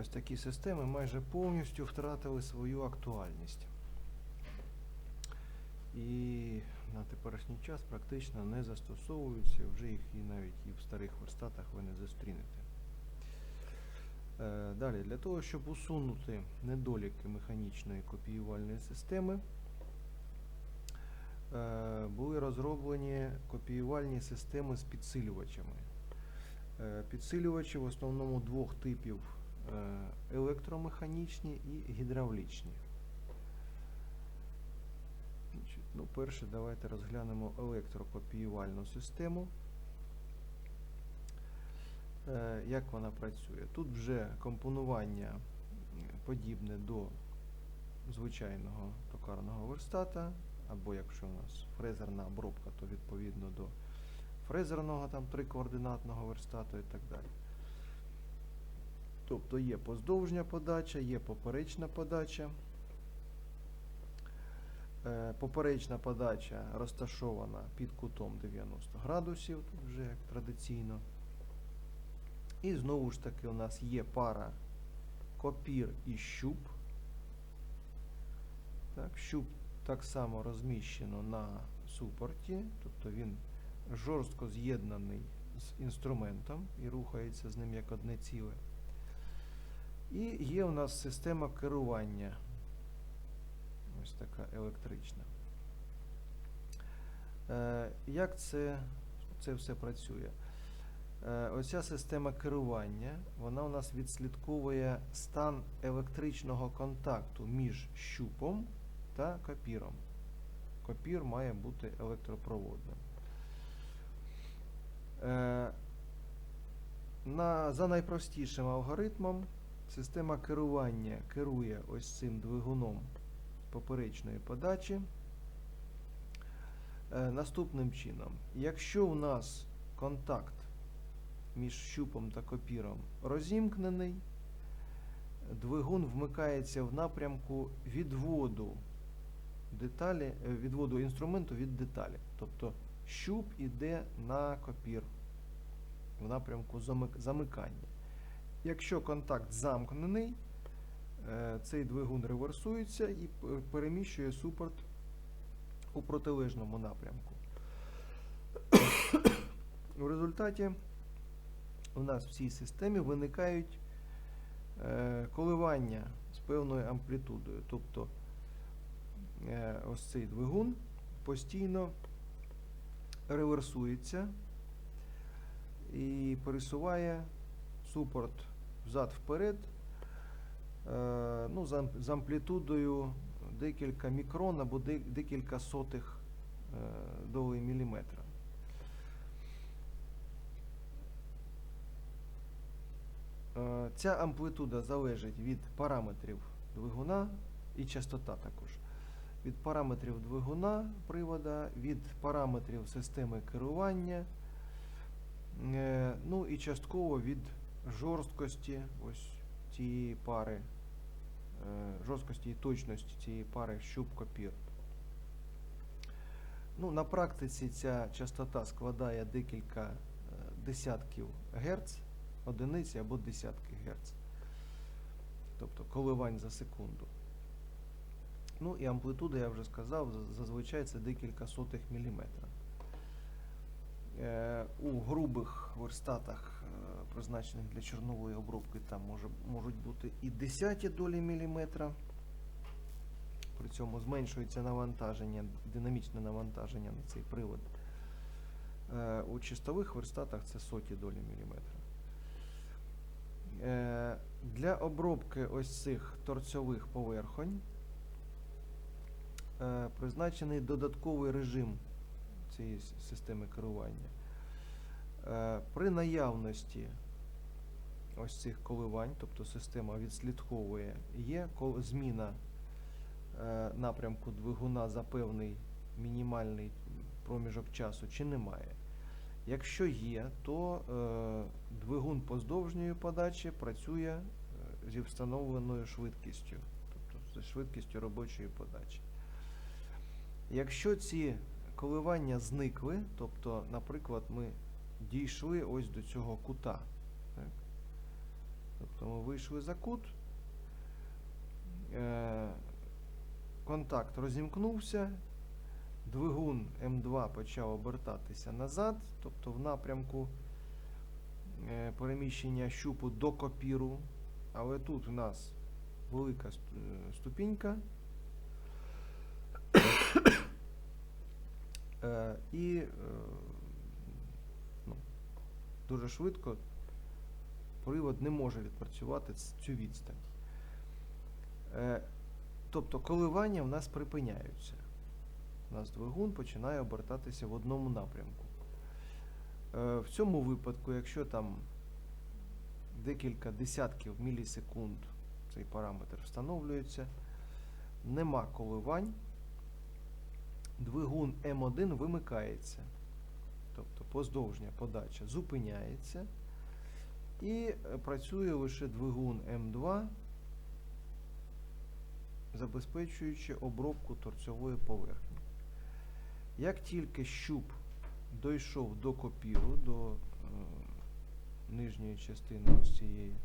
ось такі системи майже повністю втратили свою актуальність. І на теперішній час практично не застосовуються, вже їх і навіть і в старих верстатах ви не зустрінете. Е, Далі, для того, щоб усунути недоліки механічної копіювальної системи, е, були розроблені копіювальні системи з підсилювачами. Е, Підсилювачі в основному двох типів електромеханічні і гідравлічні. Ну, перше, давайте розглянемо електрокопіювальну систему. Е, Як вона працює? Тут вже компонування подібне до звичайного токарного верстата, або якщо у нас фрезерна обробка, то відповідно до фрезерного там трикоординатного верстату і так далі. Тобто є поздовжня подача, є поперечна подача. Е, Поперечна подача розташована під кутом 90 градусів, тут вже як традиційно. І знову ж таки у нас є пара копір і щуп. Так, щуп так само розміщено на супорті, тобто він жорстко з'єднаний з інструментом і рухається з ним як одне ціле. І є у нас система керування. Ось така електрична. Е, як це, це все працює? Е, Оця система керування, вона у нас відслідковує стан електричного контакту між щупом та копіром. Копір має бути електропроводним. Е, На, за найпростішим алгоритмом система керування керує ось цим двигуном поперечної подачі. Е, Наступним чином, якщо у нас контакт між щупом та копіром розімкнений, двигун вмикається в напрямку відводу деталі, е, відводу інструменту від деталі. Тобто щуп іде на копір в напрямку замикання. Якщо контакт замкнений, е, цей двигун реверсується і переміщує супорт у протилежному напрямку. У результаті у нас в цій системі виникають е, коливання з певною амплітудою. Тобто е, ось цей двигун постійно реверсується і пересуває супорт взад-вперед е, ну, з амплітудою декілька мікрон або декілька сотих е, долей міліметра. Е, Ця амплитуда залежить від параметрів двигуна і частота також. Від параметрів двигуна привода, від параметрів системи керування, ну і частково від жорсткості ось цієї пари, е, жорсткості і точності цієї пари щуп-копір. Ну, на практиці ця частота складає декілька е, десятків герц, одиниці або десятки герц. Тобто коливань за секунду. Ну і амплитуда, я вже сказав, зазвичай це декілька сотих міліметра. Е, у грубих верстатах, призначених для чорнової обробки, там може, можуть бути і десяті долі міліметра. При цьому зменшується навантаження, динамічне навантаження на цей привод. Е, у чистових верстатах це соті долі міліметра. Е, Для обробки ось цих торцьових поверхонь е, призначений додатковий режим цієї системи керування. Е, При наявності ось цих коливань, тобто система відслідковує, є зміна е, напрямку двигуна за певний мінімальний проміжок часу чи немає. Якщо є, то е, двигун поздовжньої подачі працює зі встановленою швидкістю, тобто зі швидкістю робочої подачі. Якщо ці коливання зникли, тобто, наприклад, ми дійшли ось до цього кута, так? тобто ми вийшли за кут. Е, контакт розімкнувся. Двигун М2 почав обертатися назад, тобто в напрямку е, переміщення щупу до копіру. Але тут у нас велика е, ступінька. І дуже швидко привод не може відпрацювати цю відстань. Е, Тобто коливання в нас припиняються. У нас двигун починає обертатися в одному напрямку. Е, В цьому випадку, якщо там декілька десятків мілісекунд цей параметр встановлюється, нема коливань, двигун М1 вимикається. Тобто поздовжня подача зупиняється і е, працює лише двигун М2, забезпечуючи обробку торцьової поверхні. Як тільки щуп дійшов до копіру, до е, нижньої частини ось цієї,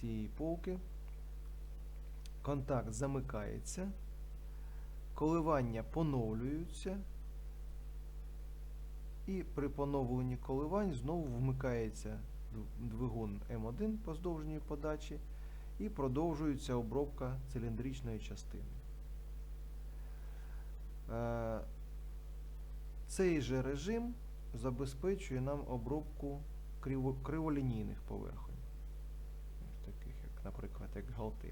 цієї полки, контакт замикається, коливання поновлюються, і при поновленні коливань знову вмикається двигун М1 по поздовжньої подачі і продовжується обробка циліндричної частини. Е, Цей же режим забезпечує нам обробку криволінійних поверхонь, таких, як, наприклад, як галтель.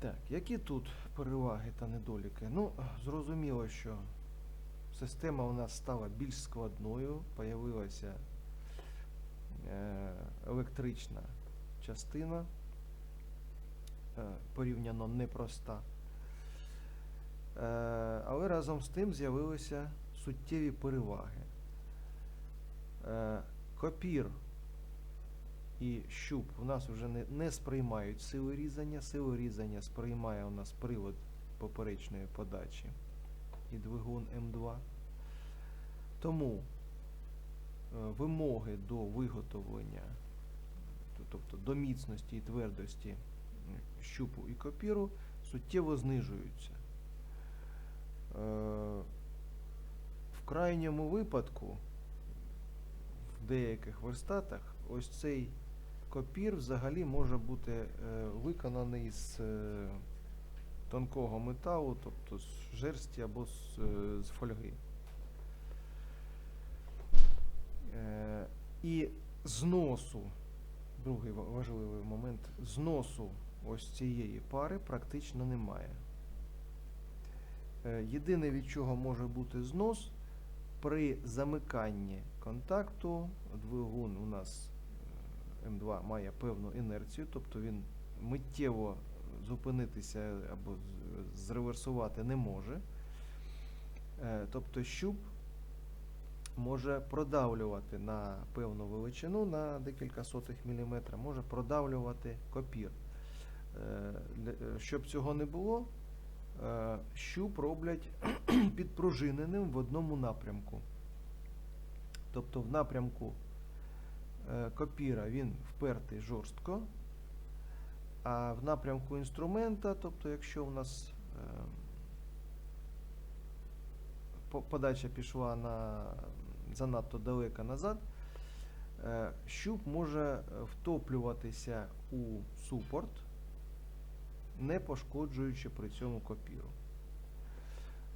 Так, які тут переваги та недоліки? Ну, зрозуміло, що система у нас стала більш складною, появилася е, електрична частина, е, порівняно непроста. Е, але разом з тим з'явилися суттєві переваги. Копір і щуп у нас вже не, не сприймають сили різання. Сили різання сприймає у нас привод поперечної подачі і двигун М2. Тому е, вимоги до виготовлення, тобто до міцності і твердості щупу і копіру суттєво знижуються. Е, В крайньому випадку, в деяких верстатах, ось цей копір взагалі може бути е, виконаний з тонкого металу, тобто з жерсті або з, е, з фольги. Е, І зносу, другий важливий момент, зносу ось цієї пари практично немає. Е, Єдине, від чого може бути знос, при замиканні контакту двигун у нас е, М2 має певну інерцію, тобто він миттєво зупинитися або зреверсувати не може. Е, Тобто щуп може продавлювати на певну величину, на декілька сотих міліметра, може продавлювати копір. Е, е, Щоб цього не було, щуп роблять підпружиненим в одному напрямку. Тобто в напрямку копіра він впертий жорстко, а в напрямку інструмента, тобто якщо у нас е, подача пішла на занадто далеко назад, е, щуп може втоплюватися у супорт, не пошкоджуючи при цьому копіру.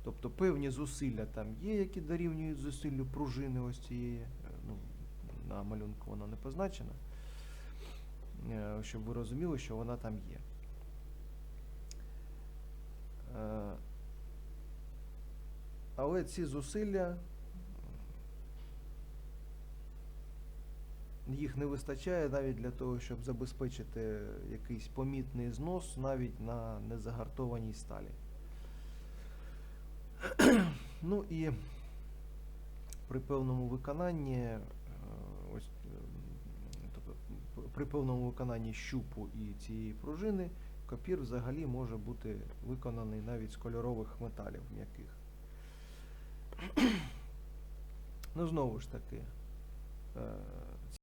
Тобто певні зусилля там є, які дорівнюють зусиллю пружини ось цієї. е, Ну, на малюнку вона не позначена. Е, Щоб ви розуміли, що вона там є. Е, Але ці зусилля їх не вистачає навіть для того, щоб забезпечити якийсь помітний знос навіть на незагартованій сталі. Ну і при певному виконанні, е, ось, е, тобто, п- при певному виконанні щупу і цієї пружини, копір взагалі може бути виконаний навіть з кольорових металів м'яких. Ну, знову ж таки, е,